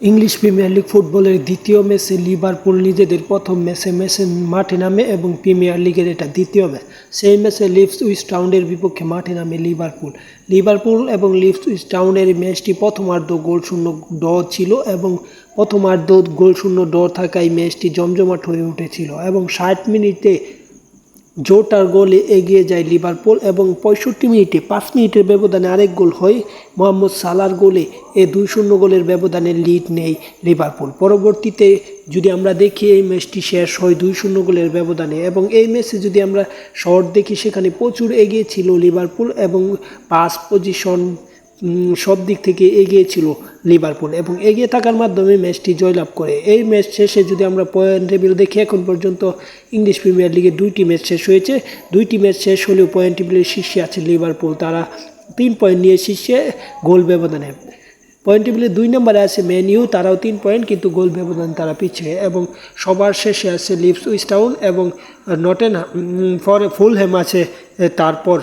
English premier league ফুটবলের দ্বিতীয় ম্যাচে লিভারপুল নিজেদের প্রথম ম্যাচে ম্যাচে মাঠে নামে এবং প্রিমিয়ার লিগের এটা দ্বিতীয় ম্যাচ। সেই ম্যাচে লিভস উইস টাউনের বিপক্ষে মাঠে নামে লিভারপুল। লিভারপুল এবং লিভস উইস টাউনের ম্যাচটি প্রথমার্ধ গোল শূন্য ড ছিল এবং প্রথমার্ধ গোল শূন্য ড থাকায় ম্যাচটি জমজমাট হয়ে উঠেছিল এবং ষাট মিনিটে জোটার গোলে এগিয়ে যায় লিভারপুল এবং পঁয়ষট্টি মিনিটে, পাঁচ মিনিটের ব্যবধানে আরেক গোল হয় মোহাম্মদ সালার গোলে। এ দুই শূন্য গোলের ব্যবধানে লিড নেই লিভারপুল। পরবর্তীতে যদি আমরা দেখি এই ম্যাচটি শেষ হয় দুই শূন্য গোলের ব্যবধানে এবং এই ম্যাচে যদি আমরা শর্ট দেখি সেখানে প্রচুর এগিয়ে ছিল লিভারপুল এবং পাস পজিশন সব দিক থেকে এগিয়ে ছিল লিভারপুল এবং এগিয়ে থাকার মাধ্যমে ম্যাচটি জয়লাভ করে। এই ম্যাচ শেষে যদি আমরা পয়েন্ট টেবিল দেখি, এখন পর্যন্ত ইংলিশ প্রিমিয়ার লিগে দুইটি ম্যাচ শেষ হয়েছে। দুইটি ম্যাচ শেষ হলেও পয়েন্ট টেবিলের শীর্ষে আছে লিভারপুল। তারা তিন পয়েন্ট নিয়ে শীর্ষে গোল ব্যবধানে। পয়েন্ট টেবিলে দুই নম্বরে আছে ম্যান ইউ তারাও তিন পয়েন্ট কিন্তু গোল ব্যবধান তারা পিছিয়ে। এবং সবার শেষে আছে লিভস উইস্টাউন এবং নটেন ফর ফুলহ্যাম আছে তারপর